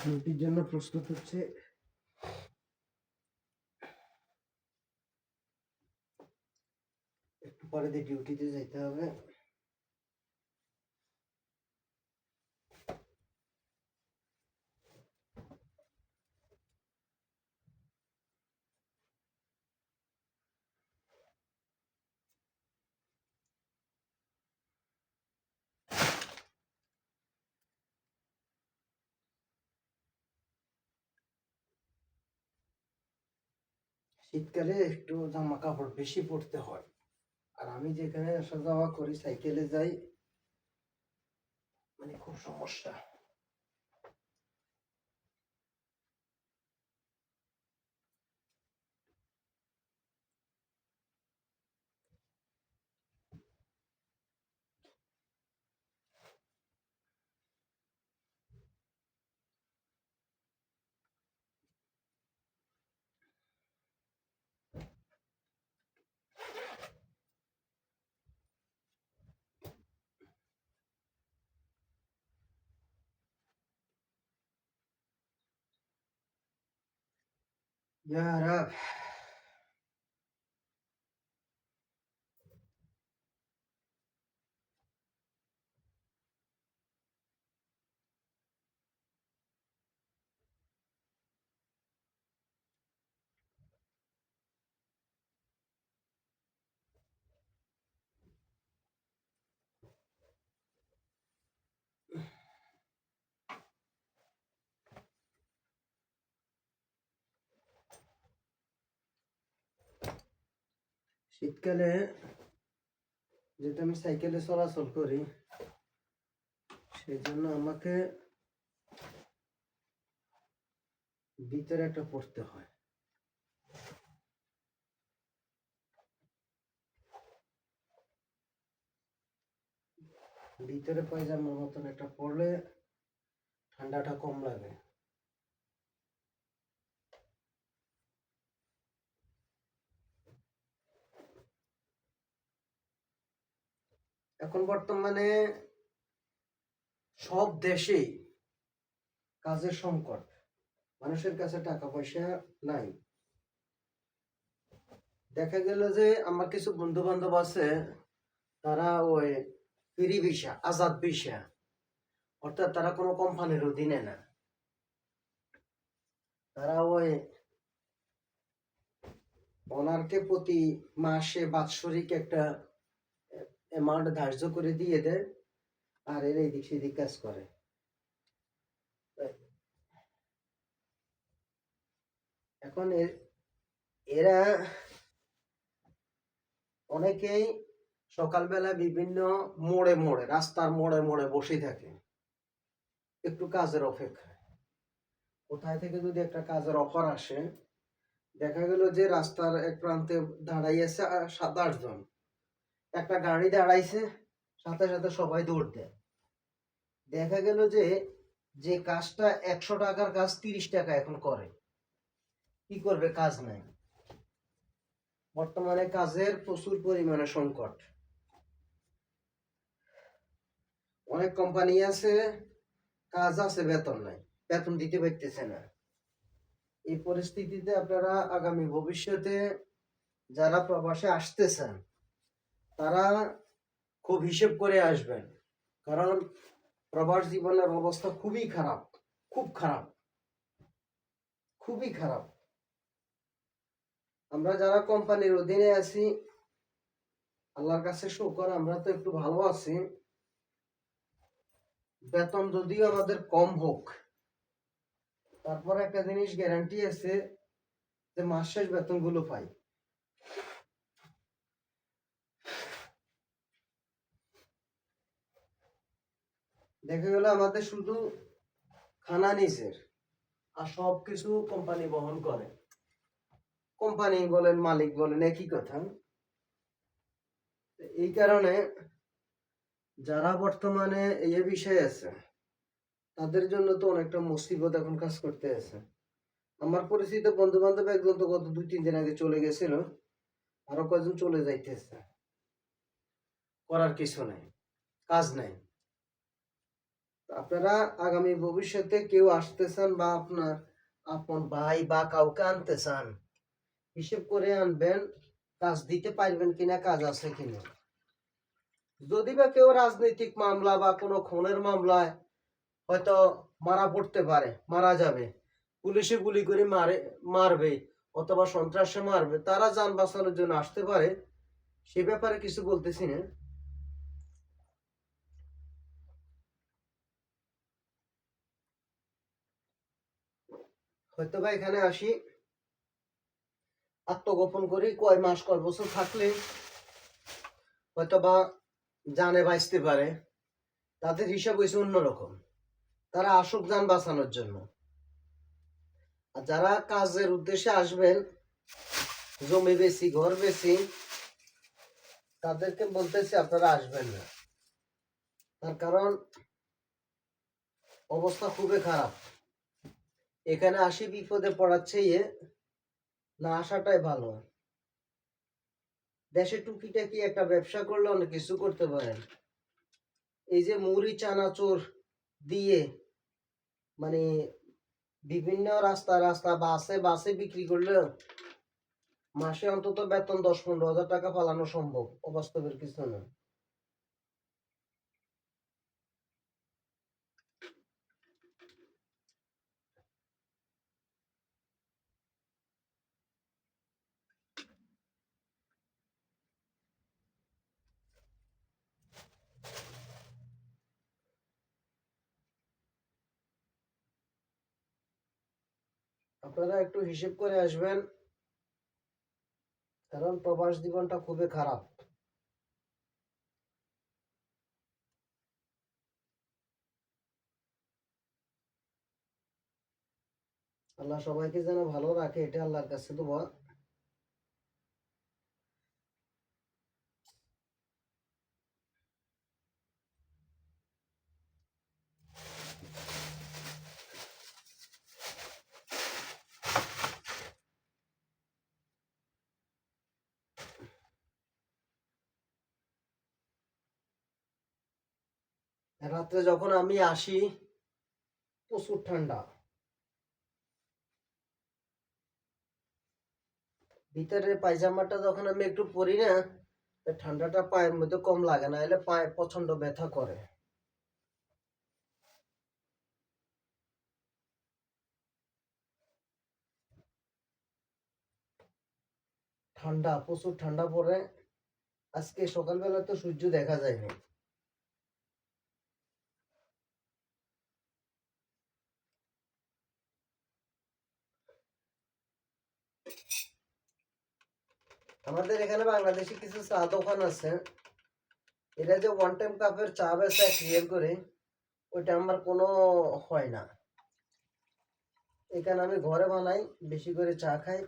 ডিউটির জন্য প্রস্তুত হচ্ছে। একটু পরে দিয়ে ডিউটিতে যেতে হবে। শীতকালে একটু জামা কাপড় বেশি পরতে হয়। আর আমি যেখানে আসা যাওয়া করি সাইকেলে যাই মানে খুব সমস্যা। Ya Rab. শীতকালে যেহেতু আমি সাইকেলে চলাচল করি সেই জন্য আমাকে ভিতরে একটা পড়তে হয়। ভিতরে পায়জামার মতন একটা পড়লে ঠান্ডাটা কম লাগে। এখন বর্তমানে সব দেশেই কাজের সংকট। মানুষের কাছে টাকা পয়সা নাই। দেখা গেল যে আমার কিছু বন্ধু বান্ধব আছে, তারা ওই ফ্রি ভিসা, আজাদ ভিসা, অর্থাৎ তারা কোনো কোম্পানির অধীনে না। তারা ওই ওনারকে প্রতি মাসে বাৎসরিক একটা অ্যামাউন্ট ধার্য করে দিয়ে দেয় আর এরা এদিক সেদিক কাজ করে। এখন এরা অনেকেই সকালবেলা বিভিন্ন মোড়ে মোড়ে, রাস্তার মোড়ে মোড়ে বসে থাকে। একটু কাজের অপেক্ষায়। কোথায় থেকে যদি একটা কাজের অফার আসে, দেখা গেল যে রাস্তার এক প্রান্তে দাঁড়াইয়েছে সাত আট জন একটা গাড়ি দাঁড়াইছে, সাথে সাথে সবাই দৌড় দেয়। দেখা গেল যে যে কাজটা একশো টাকার কাজ তিরিশ টাকা এখন করে। কি করবে? কাজ নাই। বর্তমানে কাজের প্রচুর পরিমাণে সংকট। অনেক কোম্পানি আছে, কাজ আছে, বেতন নাই। বেতন দিতে পারতেছে না। এই পরিস্থিতিতে আপনারা আগামী ভবিষ্যতে যারা প্রবাসে আসতেছেন তারা খুব হিসেব করে আসবেন। কারণ প্রবাস জীবনের অবস্থা খুবই খারাপ, খুব খারাপ, খুবই খারাপ। আমরা যারা কোম্পানির অধীনে আছি, আল্লাহর কাছে শুকর, আমরা তো একটু ভালো আছি। বেতন যদিও আমাদের কম হোক, তারপর একটা জিনিস গ্যারান্টি আছে যে মাস শেষ বেতনগুলো পাই। দেখা গেল আমাদের শুধু খানা নিজের আর সব কিছু কোম্পানি বহন করে। কোম্পানি বলেন, মালিক বলেন, একই কথা। এই কারণে যারা বর্তমানে এই বিষয়ে আছে, তাদের জন্য তো অনেকটা মুসিবত এখন কাজ করতে আছে। আমার পরিচিত বন্ধু বান্ধব একজন তো গত দুই, তিন দিন আগে চলে গেছিল, আরও কয়েকজন চলে যাইতেছে। করার কিছু নাই, কাজ নাই। আপনারা আগামী ভবিষ্যতে কেউ আসতে চান বা আপনার আপন ভাই বা কাউকে আনতে চান, হিসেব করে আনবেন, কাজ দিতে পারবেন কিনা, কাজ আছে কিনা। যদি বা কেউ রাজনৈতিক মামলা বা কোনো খুনের মামলায় হয়তো মারা পড়তে পারে, মারা যাবে, পুলিশে গুলি করে মারে, মারবে অথবা সন্ত্রাসে মারবে, তারা যান বাঁচানোর জন্য আসতে পারে, সে ব্যাপারে কিছু বলতেছি না। হয়তো বা এখানে আসি। আত্মগোপন করি, কয় মাস, কয় বছর থাকলে হয়তো বা জানে বাঁচতে পারে। তাদের হিসাব হয়েছে অন্যরকম। তারা আসুক যান বাঁচানোর জন্য। আর যারা কাজের উদ্দেশ্যে আসবেন, জমি বেশি ঘর বেশি তাদেরকে বলতেছি আপনারা আসবেন না। তার কারণ অবস্থা খুবই খারাপ। এখানে আসি বিপদে পড়াচ্ছে চেয়ে না আসাটাই ভালো। দেশে টুকিটাকি একটা ব্যবসা করলে অনেক কিছু করতে পারেন। এই যে মুড়ি, চানাচুর দিয়ে মানে বিভিন্ন রাস্তা রাস্তা বাসে বাসে বিক্রি করলে মাসে অন্তত বেতন দশ পনেরো হাজার টাকা পালানো সম্ভব। অবাস্তবের কিছু না। আপনারা একটু হিসেব করে আসবেন, কারণ প্রবাস জীবনটা খুবই খারাপ। আল্লাহ সবাইকে যেন ভালো রাখে এটা আল্লাহর কাছে দোয়া। রাত্রে যখন আমি আসি, প্রচুর ঠান্ডা। ভিতরের পায়জামাটা যখন আমি একটু পরি না ঠান্ডাটা পায়ের মধ্যে কম লাগে, না এলে পায়ে প্রচণ্ড ব্যথা করে। ঠান্ডা, প্রচুর ঠান্ডা পড়ে। আজকে সকালবেলা তো সূর্য দেখা যায়নি। আমাদের এখানে বাংলাদেশে কিছু চা দোকান আছে। এটা যে ওয়ান টাইম কাপের চা বেসা ক্লিয়ার করে, ওইটা আমার কোনো হয় না। এখানে আমি ঘরে বানাই, বেশি করে চা খাই।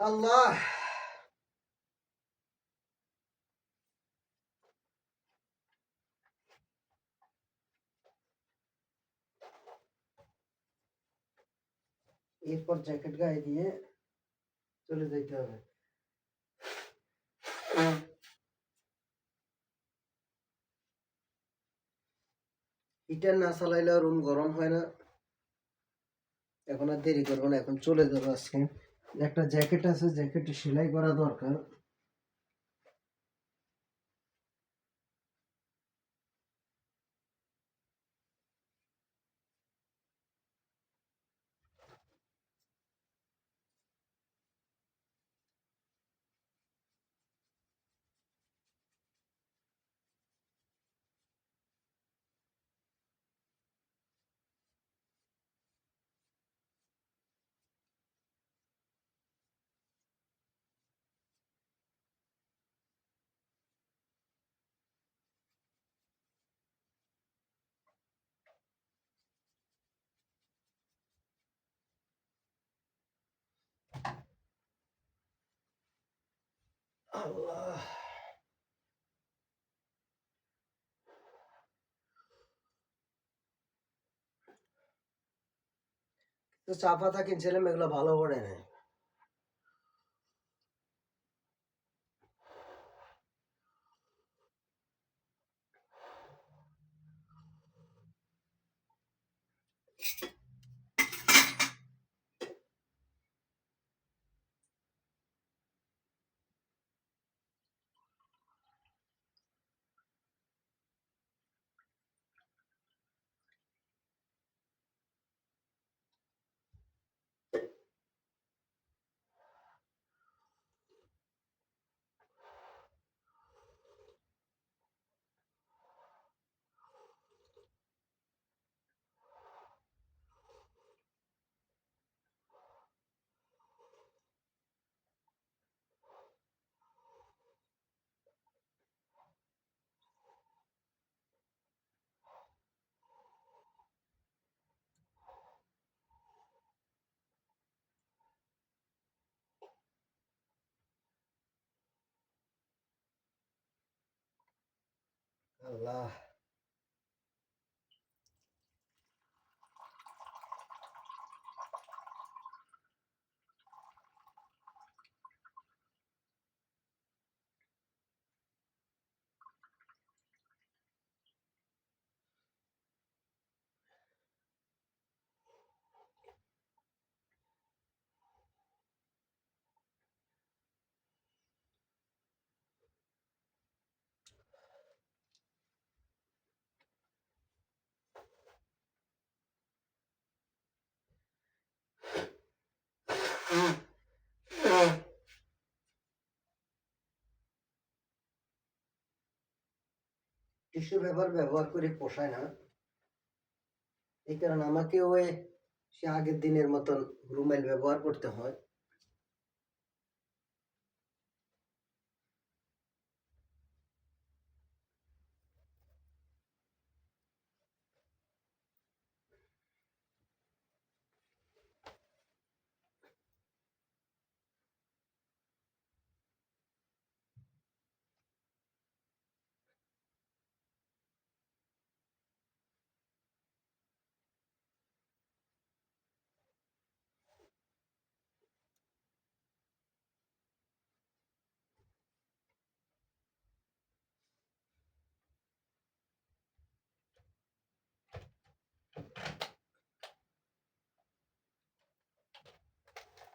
আল্লাহ। এরপর জ্যাকেট গায়ে দিয়ে চলে যেতে হবে। হিটার না চালাইলে রুম গরম হয় না। এখন আর দেরি করব না, এখন চলে যাব আজকে। একটা জ্যাকেট আছে জ্যাকেটে সেলাই করা দরকার। আল্লাহ। চাপা চা পাতা মেয়েগুলো ভালো করে না আল্লাহ টিস্যু পেপার ব্যবহার করে পোষায় না। এই কারণে আমাকেও সে আগের দিনের মতন রুমাইল ব্যবহার করতে হয়।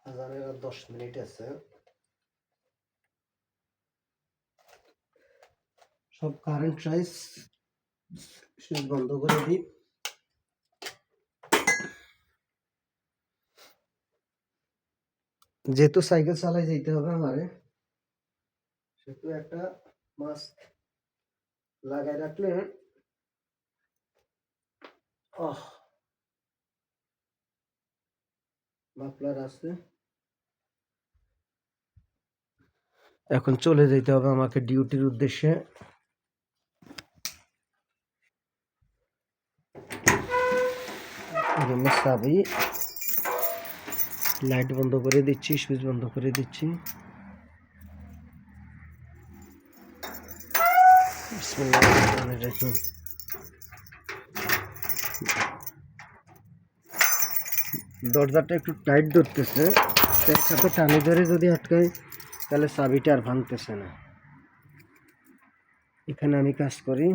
আজানের দশ মিনিট আছে। সব কারেন্ট সাইজ বন্ধ করে দিই। যেহেতু সাইকেল চালাই যেতে হবে আমারে, সেহেতু একটা মাস্ক লাগাই রাখলে মাফলার আছে। এখন চলে যেতে হবে আমাকে ডিউটির উদ্দেশ্যে লাইট বন্ধ করে দিচ্ছি, সুইচ বন্ধ করে দিচ্ছি। দরজাটা একটু টাইট ধরতেছে একসাথে টানি ধরে যদি আটকাই তাহলে চাবিটা আর ভাঙতেছে না। এখানে আমি কাজ করি।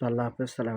আল্লাহ হাফেজ সালাম।